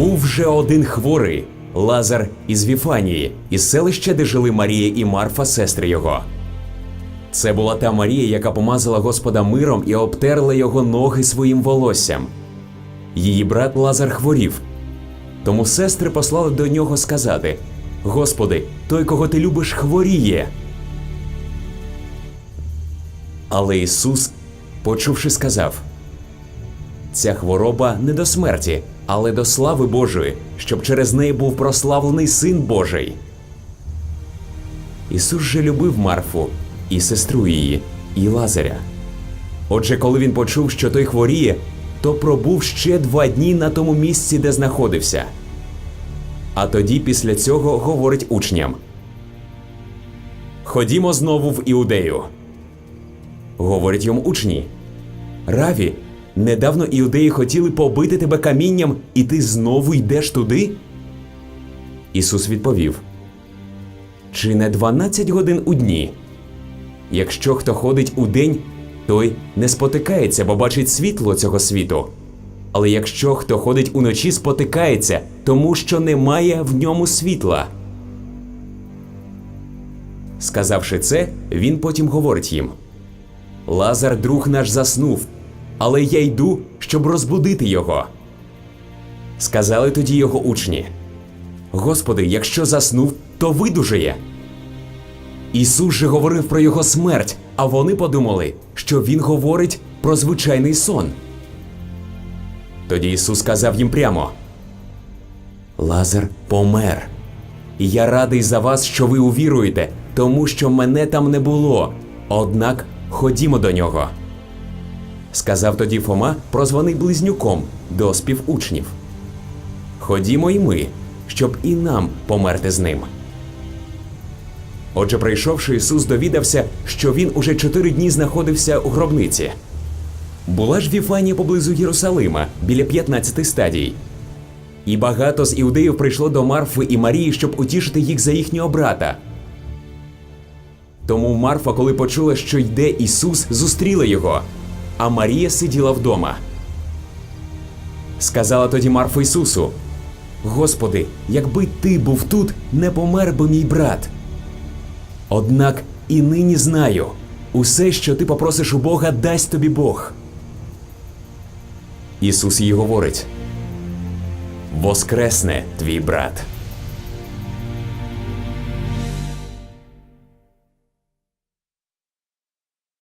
Був вже один хворий Лазар із Віфанії, із селища, де жили Марія і Марфа, сестри його. Це була та Марія, яка помазала Господа миром і обтерла його ноги своїм волоссям. Її брат Лазар хворів. Тому сестри послали до нього сказати: Господи, той, кого ти любиш, хворіє. Але Ісус, почувши, сказав: Ця хвороба не до смерті, але до слави Божої, щоб через неї був прославлений Син Божий. Ісус же любив Марфу і сестру її, і Лазаря. Отже, коли він почув, що той хворіє, то пробув ще два дні на тому місці, де знаходився. А тоді після цього говорить учням: Ходімо знову в Іудею. Говорять йому учні. Раві, недавно іудеї хотіли побити тебе камінням, і ти знову йдеш туди? Ісус відповів: Чи не 12 годин у дні? Якщо хто ходить у день, той не спотикається, бо бачить світло цього світу. Але якщо хто ходить уночі, спотикається, тому що немає в ньому світла. Сказавши це, він потім говорить їм: Лазар, друг наш, заснув, але я йду, щоб розбудити його. Сказали тоді його учні: Господи, якщо заснув, то видужає. Ісус же говорив про його смерть, а вони подумали, що Він говорить про звичайний сон. Тоді Ісус сказав їм прямо: Лазар помер. І я радий за вас, що ви увіруєте, тому що мене там не було. Однак ходімо до нього. Сказав тоді Фома, прозваний близнюком до співучнів. Ходімо й ми, щоб і нам померти з ним. Отже, прийшовши, Ісус довідався, що він уже чотири дні знаходився у гробниці. Була ж Віфанія поблизу Єрусалима, біля 15 стадій. І багато з іудеїв прийшло до Марфи і Марії, щоб утішити їх за їхнього брата. Тому Марфа, коли почула, що йде Ісус, зустріла його, а Марія сиділа вдома. Сказала тоді Марфа Ісусу: Господи, якби ти був тут, не помер би мій брат. Однак і нині знаю, усе, що ти попросиш у Бога, дасть тобі Бог. Ісус їй говорить: Воскресне твій брат.